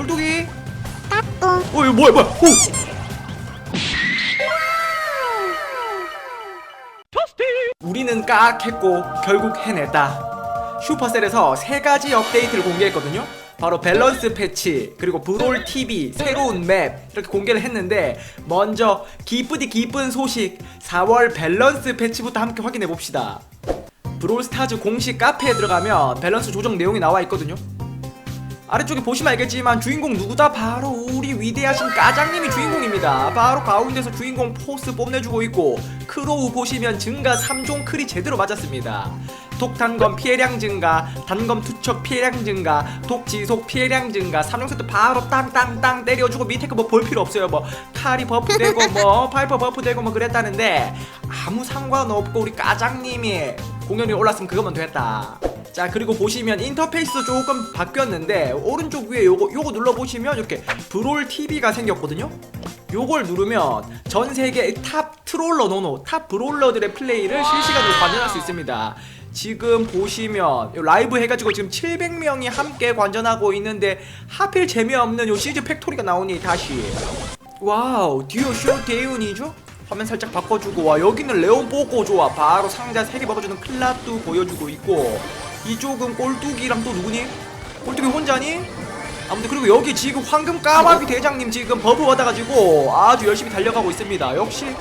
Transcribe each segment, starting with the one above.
꼴뚜기 어 이거 뭐야 뭐야? 호 우리는 깍했고 결국 해냈다. 슈퍼셀에서 세 가지 업데이트를 공개했거든요. 바로 밸런스 패치 그리고 브롤 TV 새로운 맵 이렇게 공개를 했는데 먼저 기쁘디 기쁜 소식 4월 밸런스 패치부터 함께 확인해 봅시다. 브롤스타즈 공식 카페에 들어가면 밸런스 조정 내용이 나와 있거든요 아래쪽에 보시면 알겠지만 주인공 누구다? 바로 우리 위대하신 까장님이 주인공입니다. 바로 가운데서 주인공 포스 뽐내주고 있고 크로우 보시면 증가 3종 클이 제대로 맞았습니다. 독 단검 피해량 증가, 단검 투척 피해량 증가, 독 지속 피해량 증가, 3종 세트 바로 땅땅땅 때려주고 밑에 거 뭐 볼 필요 없어요. 뭐 칼이 버프되고 뭐 파이퍼 버프되고 뭐 그랬다는데 아무 상관없고 우리 까장님이 공연이 올랐으면 그거면 됐다. 자 그리고 보시면 인터페이스 조금 바뀌었는데 오른쪽 위에 요거 요거 눌러 보시면 이렇게 브롤 TV가 생겼거든요. 요걸 누르면 전 세계 탑 트롤러 노노 탑 브롤러들의 플레이를 실시간으로 관전할 수 있습니다. 지금 보시면 요 라이브 해가지고 지금 700명이 함께 관전하고 있는데 하필 재미없는 요 시즈 팩토리가 나오니 다시 와우 듀오 쇼 대운이죠? 화면 살짝 바꿔주고 와 여기는 레온 뽀고 좋아. 바로 상자 3개 바꿔주는 클라도 보여주고 있고 이쪽은 꼴뚜기랑 또 누구니? 꼴뚜기 혼자니? 아무튼 그리고 여기 지금 황금 까마귀 대장님 지금 버프 받아가지고 아주 열심히 달려가고 있습니다. 역시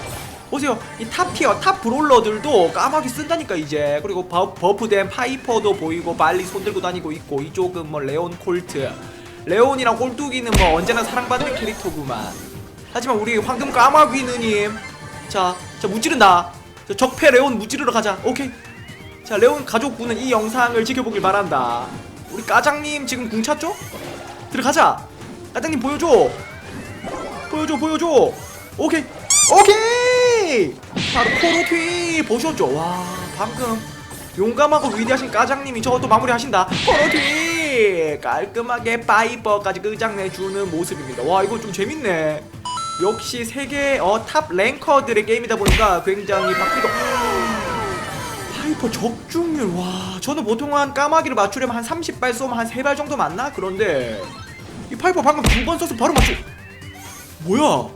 보세요. 이 탑티어 탑 브롤러들도 까마귀 쓴다니까 이제. 그리고 버, 버프된 파이퍼도 보이고 빨리 손들고 다니고 있고 이쪽은 뭐 레온 콜트. 레온이랑 꼴뚜기는 뭐 언제나 사랑받는 캐릭터구만. 하지만 우리 황금 까마귀 누님 자, 자 무찌른다. 자, 적폐 레온 무찌르러 가자. 오케이. 자 레온 가족분은 이 영상을 지켜보길 바란다. 우리 까장님 지금 궁 찼죠? 들어가자. 까장님 보여줘. 보여줘 보여줘. 오케이. 오케이! 바로 코로튀 보셨죠? 와 방금 용감하고 위대하신 까장님이 저것도 마무리하신다. 코로튀 깔끔하게 파이퍼까지 끝장내주는 모습입니다. 와 이거 좀 재밌네 역시 세계 어, 탑 랭커들의 게임이다 보니까 굉장히 바뀌고 파이퍼 적중률 와 저는 보통 한 까마귀를 맞추려면 한 30발 쏘면 한 3발 정도 맞나? 그런데 이 파이퍼 방금 두 번 써서 바로 맞추 뭐야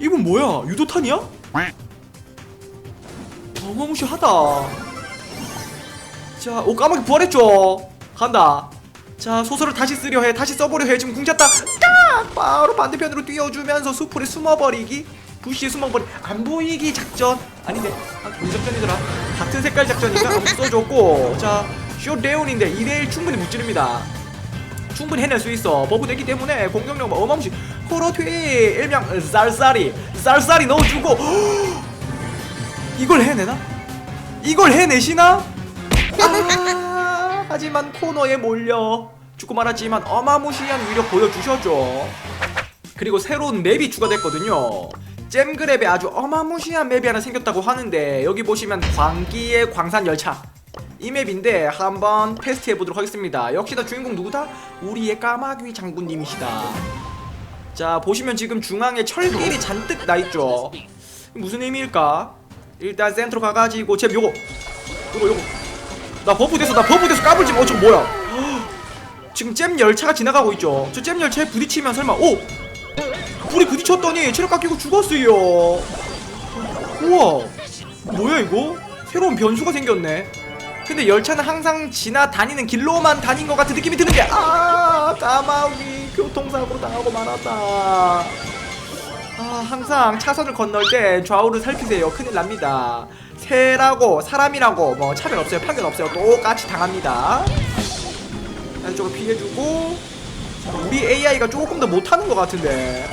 이분 뭐야 유도탄이야? 어마무시하다 자, 오 까마귀 부활했죠. 간다. 자, 소설을 다시 쓰려 해. 다시 써보려 해. 지금 궁 찼다. 딱! 바로 반대편으로 뛰어주면서 수풀에 숨어버리기. 부시에 숨어버리. 안 보이기 작전. 아닌데. 아, 무슨 작전이더라. 같은 색깔 한번 써줬고. 자, 쇼데온인데 2대1 충분히 무찌릅니다. 충분히 해낼 수 있어. 버프 되기 때문에 공격력 뭐 어마무시. 호러튀 일명 쌀쌀이. 쌀쌀이 넣어주고. 이걸 해내나? 이걸 해내시나? 아, 하지만 코너에 몰려 죽고 말았지만 어마무시한 위력 보여주셨죠. 그리고 새로운 맵이 추가됐거든요. 잼그랩에 아주 어마무시한 맵이 하나 생겼다고 하는데 여기 보시면 광기의 광산 열차 이 맵인데 한번 테스트 해보도록 하겠습니다. 역시나 주인공 누구다? 우리의 까마귀 장군님이시다. 자 보시면 지금 중앙에 철길이 잔뜩 나 있죠. 무슨 의미일까? 일단 센터로 가가지고 잼 요거 요거 요거 나 버프 됐어 나 버프 됐어 까불지 마. 어 저거 뭐야 지금 잼 열차가 지나가고 있죠. 저 잼 열차에 부딪히면 설마 오! 불이 부딪혔더니 체력 깎이고 죽었어요. 우와. 뭐야 이거? 새로운 변수가 생겼네. 근데 열차는 항상 지나다니는 길로만 다닌 것 같은 느낌이 드는데 아 까마귀 교통사고 당하고 말았다. 아 항상 차선을 건널 때 좌우를 살피세요. 큰일 납니다. 새라고 사람이라고 뭐 차별 없어요. 편견 없어요. 똑같이 당합니다 안쪽으로 피해주고 자, 우리 AI가 조금 더 못하는 것 같은데.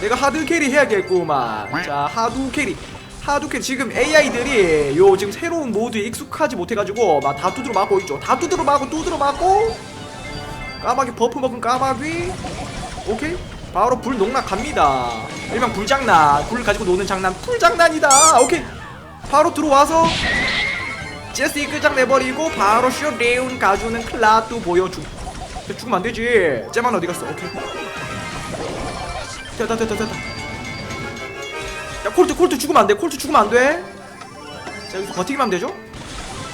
내가 하드 캐리 해야겠구만. 자 하드 캐리. 하드 캐리. 지금 AI들이 요 지금 새로운 모드에 익숙하지 못해가지고 막 다 두드러 맞고 있죠. 다 두드러 맞고 두드러 맞고 까마귀 버프 먹은 까마귀. 오케이. 바로 불 농락 갑니다. 일명 불장난. 불 가지고 노는 장난. 불장난이다. 오케이. 바로 들어와서 제시 끝장내버리고 바로 쇼레운 가주는 클라도 보여주. 죽으면 안되지. 쟤만 어디갔어? 오케이. 됐다 됐다 됐다. 야 콜트 콜트 죽으면 안돼. 콜트 죽으면 안돼. 자 여기서 버티기만 하면 되죠?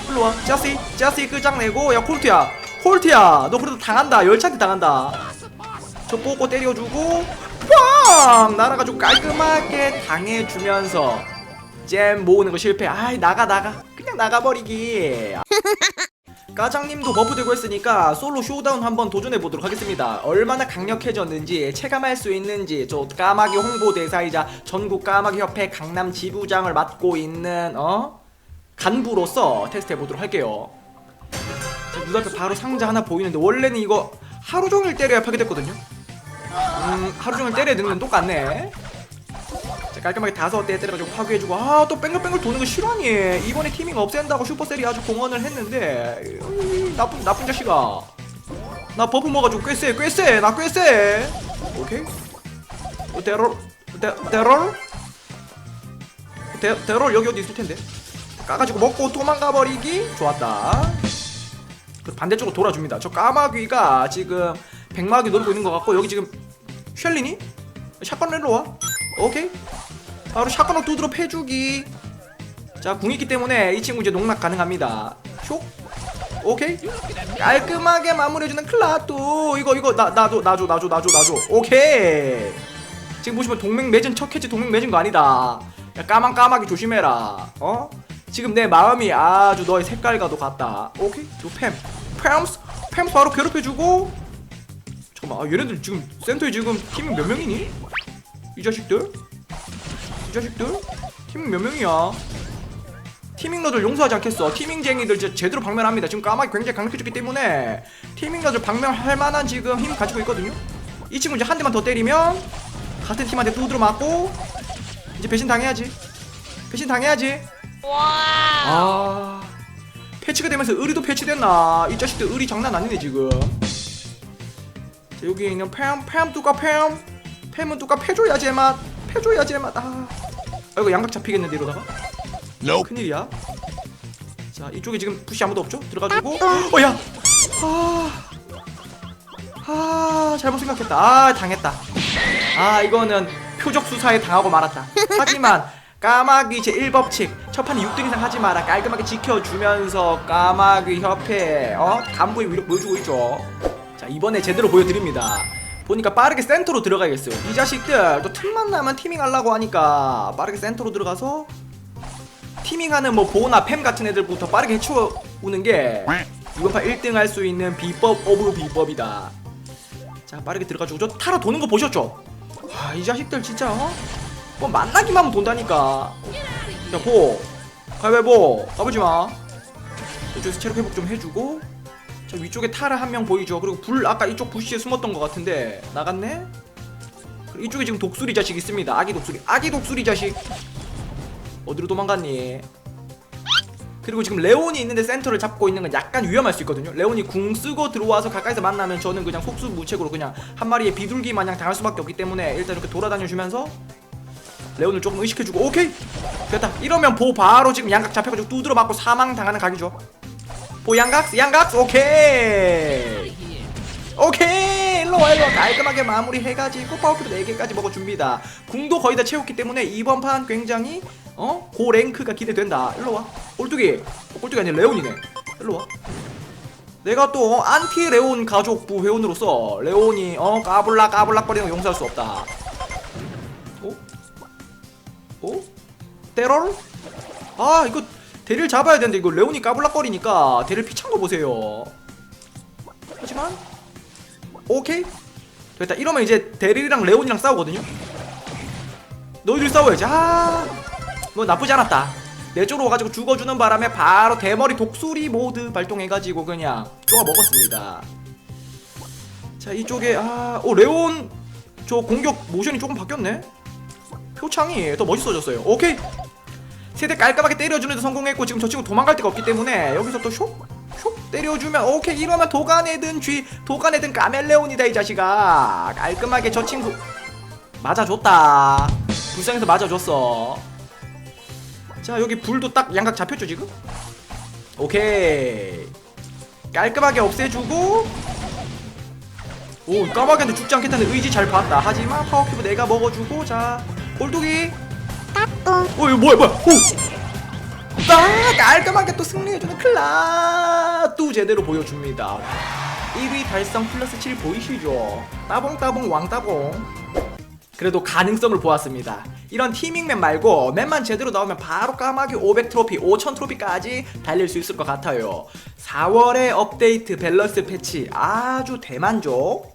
일로와. 제시 제시 끝장내고. 야 콜트야. 콜트야. 너 그래도 당한다. 열차한테 당한다. 저 뽀꼬 때려주고 뻥 날아가지고 깔끔하게 당해주면서 잼 모으는 거 실패. 아이 나가 나가 그냥 나가버리기. 까장님도 버프되고 했으니까 솔로 쇼다운 한번 도전해보도록 하겠습니다. 얼마나 강력해졌는지 체감할 수 있는지 저 까마귀 홍보대사이자 전국 까마귀협회 강남 지부장을 맡고 있는 어? 간부로서 테스트해보도록 할게요. 자, 눈앞에 바로 상자 하나 보이는데 원래는 이거 하루 종일 때려야 파괴됐거든요. 음 하루 종일 때려야 되는 건 똑같네 자, 깔끔하게 다섯 대 때려가지고 파괴해주고 아 또 뺑글뺑글 도는 거 실화니 이번에 티밍 없앤다고 슈퍼셀이 아주 공헌을 했는데 으이, 나쁜 나쁜 자식아. 나 버프 먹어가지고 꽤쎄꽤쎄나 꽤쎄 오케이. 어, 데롤 데, 데롤 데, 데롤 여기 어디 있을 텐데. 까가지고 먹고 도망가 버리기? 좋았다. 그 반대쪽으로 돌아줍니다. 저 까마귀가 지금 백마귀 노리고 있는 것 같고 여기 지금 쉘리니 샷건 렐로 와? 오케이 바로 샷건으로 두드러 패주기. 자 궁이기 때문에 이 친구 이제 농락 가능합니다. 쇼 오케이. 깔끔하게 마무리해주는 클라또 이거 이거 나 나도 나줘 나줘 나줘 나줘. 오케이. 지금 보시면 동맹 맺은 척했지 동맹 맺은 거 아니다. 야 까만 까마귀 조심해라. 어? 지금 내 마음이 아주 너의 색깔과도 같다. 오케이. 저팸. 팸스 팸 바로 괴롭혀주고. 잠깐만 아, 얘네들 지금 센터에 지금 팀이 몇 명이니? 이 자식들 이 자식들? 팀 몇 명이야? 티밍러들 용서하지 않겠어. 티밍쟁이들 진짜 제대로 방면합니다. 지금 까마귀 굉장히 강력해졌기 때문에 티밍러들 방면할 만한 지금 힘 가지고 있거든요. 이 친구 이제 한 대만 더 때리면 같은 팀한테 두드러 맞고 이제 배신 당해야지. 배신 당해야지. 아 패치가 되면서 의리도 패치됐나? 이 자식들 의리 장난 아니네 지금. 자, 여기 있는 팸, 팸 뚜까 팸 팸은 뚜까 패줘야지 맛 패줘야지 맛 아. 아이고 양각 잡히겠는데 이러다가. 큰일이야. 자 이쪽에 지금 푸시 아무도 없죠? 들어가지고. 어야! 아, 아 잘못 생각했다. 아 당했다. 아 이거는 표적 수사에 당하고 말았다. 하지만 까마귀 제1법칙 첫 판에 6등 이상 하지 마라. 깔끔하게 지켜주면서 까마귀 협회 어? 간부의 위력 보여주고 있죠. 자 이번에 제대로 보여드립니다 보니까 빠르게 센터로 들어가야겠어요. 이 자식들 또 틈만 나면 티밍 하려고 하니까 빠르게 센터로 들어가서 티밍하는 뭐 보나 팸 같은 애들부터 빠르게 해치우는 게 이번 판 1등 할 수 있는 비법 오브 비법이다. 자 빠르게 들어가지고 저 타러 도는 거 보셨죠? 와 이 자식들 진짜 어? 뭐 만나기만 하면 돈다니까. 야보. 가위바위보. 가보지마. 이쪽에서 체력 회복 좀 해주고 자 위쪽에 타라 한 명 보이죠? 그리고 불 아까 이쪽 부시에 숨었던 것 같은데. 나갔네? 이쪽에 지금 독수리 자식 있습니다. 아기 독수리. 아기 독수리 자식. 어디로 도망갔니? 그리고 지금 레온이 있는데 센터를 잡고 있는 건 약간 위험할 수 있거든요. 레온이 궁 쓰고 들어와서 가까이서 만나면 저는 그냥 속수무책으로 그냥 한 마리의 비둘기 마냥 당할 수밖에 없기 때문에 일단 이렇게 돌아다녀 주면서 레온을 조금 의식해주고. 오케이! 됐다. 이러면 보 바로 지금 양각 잡혀가지고 두드러 맞고 사망 당하는 각이죠 보 양각 양각 오케이! 오케이! 일로와 일로와. 깔끔하게 마무리해가지고 파워큐브 4개까지 먹어줍니다. 궁도 거의 다 채웠기 때문에 이번 판 굉장히 어? 고 랭크가 기대된다. 일로와. 꼴뚜기. 어, 꼴뚜기 아니라 레온이네. 일로와. 내가 또 안티 레온 가족부 회원으로서 레온이 어? 까불락 까불락거리는 거 용서할 수 없다. 어? 어? 테러를? 아 이거 대를 잡아야 되는데 이거 레온이 까불락거리니까 대를 피찬 거 보세요. 하지만 오케이. 됐다. 이러면 이제 대릴이랑 레온이랑 싸우거든요. 너희들 싸워야지. 아뭐 나쁘지 않았다. 내 쪽으로 와가지고 죽어주는 바람에 바로 대머리 독수리 모드 발동해가지고 그냥 쪼아 먹었습니다. 자 이쪽에 아오 레온 저 공격 모션이 조금 바뀌었네. 표창이 더 멋있어졌어요. 오케이 세대 깔끔하게 때려주는 데 성공했고 지금 저 친구 도망갈 데가 없기 때문에 여기서 또 슉? 슉 때려주면 오케이 이러면 도가내든 쥐 도가내든 까멜레온이다 이 자식아. 깔끔하게 저 친구 맞아줬다. 불쌍해서 맞아줬어. 자 여기 불도 딱 양각 잡혔죠 지금? 오케이. 깔끔하게 없애주고. 오 까마귀한테 죽지 않겠다는 의지 잘 봤다. 하지만 파워큐브 내가 먹어주고 자 꼴뚜기 어 이거 뭐야 뭐야? 오! 아, 깔끔하게 또 승리해주는 클라 또 제대로 보여줍니다. 1위 달성 플러스 7 보이시죠? 따봉따봉 왕따봉. 그래도 가능성을 보았습니다. 이런 티밍맵 말고 맵만 제대로 나오면 바로 까마귀 500 트로피 5000 트로피까지 달릴 수 있을 것 같아요. 4월에 업데이트 밸런스 패치 아주 대만족